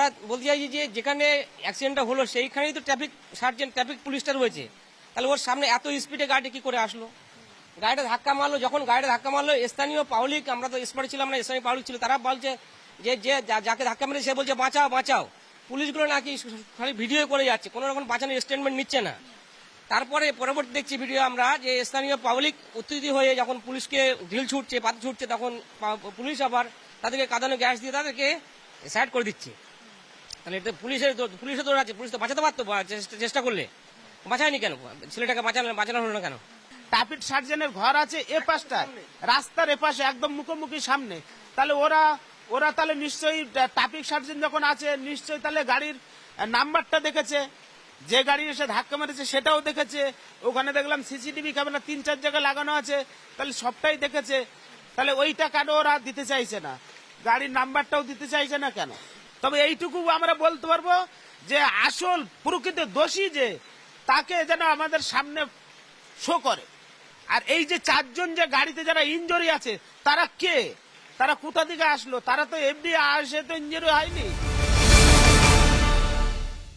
আমরা বলতে চাইছি যে যেখানে অ্যাক্সিডেন্টটা হলো, সেইখানেই তো ট্রাফিক সার্জেন্ট ট্রাফিক পুলিশটা রয়েছে। তাহলে ওর সামনে এত স্পিডে গাড়ি কি করে আসলো? গাড়িটা ধাক্কা মারলো, যখন গাড়িটা ধাক্কা মারলো, স্থানীয় পাবলিক আমরা তো স্পটে ছিলাম না, স্থানীয় পাবলিক ছিল, তারা বলছে যে যে যাকে ধাক্কা মেরেছে, সে বলছে, বাঁচাও বাঁচাও। পুলিশগুলো নাকি খালি ভিডিও করে যাচ্ছে, কোনো রকম বাঁচানোর স্টেটমেন্ট নিচ্ছে না। তারপরে পরবর্তী দেখছি ভিডিও আমরা যে স্থানীয় পাবলিক উত্তেজিত হয়ে যখন পুলিশকে ঢিল ছুটছে, পাতা ছুটছে, তখন পুলিশ আবার তাদেরকে কাঁদানো গ্যাস দিয়ে তাদেরকে সাইড করে দিচ্ছে। তাহলে এটা পুলিশের পুলিশের তো আছে, পুলিশ তো বাঁচাতে পারতো চেষ্টা- করলে। বাঁচায়নি কেন? ছেলেটাকে বাঁচানো বাঁচানো হলো না কেন? ট্রাফিক সার্জেনের ঘর আছে এ পাশটায় রাস্তার এ পাশে, একদম মুখোমুখি সামনে। তাহলে ওরা ওরা তাহলে নিশ্চয়ই ট্রাফিক সার্জেন যখন আছে, নিশ্চয়ই তাহলে গাড়ির নাম্বারটা দেখেছে। যে গাড়ি এসে ধাক্কা মেরেছে, সেটাও দেখেছে। ওখানে দেখলাম সিসিটিভি ক্যামেরা তিন, চার জায়গায় লাগানো আছে। তাহলে সবটাই দেখেছে। তাহলে ওইটা কেন ওরা দিতে চাইছে না? গাড়ির নাম্বারটাও দিতে চাইছে না কেন? তবে এইটুকু আমরা বলতে পারব যে আসল প্রকৃত দোষী যে, তাকে যেন আমাদের সামনে শো করে। আর এই যে চারজন যে গাড়িতে যারা ইঞ্জুরি আছে, তারা কে? তারা কোথা থেকে আসলো? তারা তো এমনি আসে তো ইঞ্জুরি হয়নি।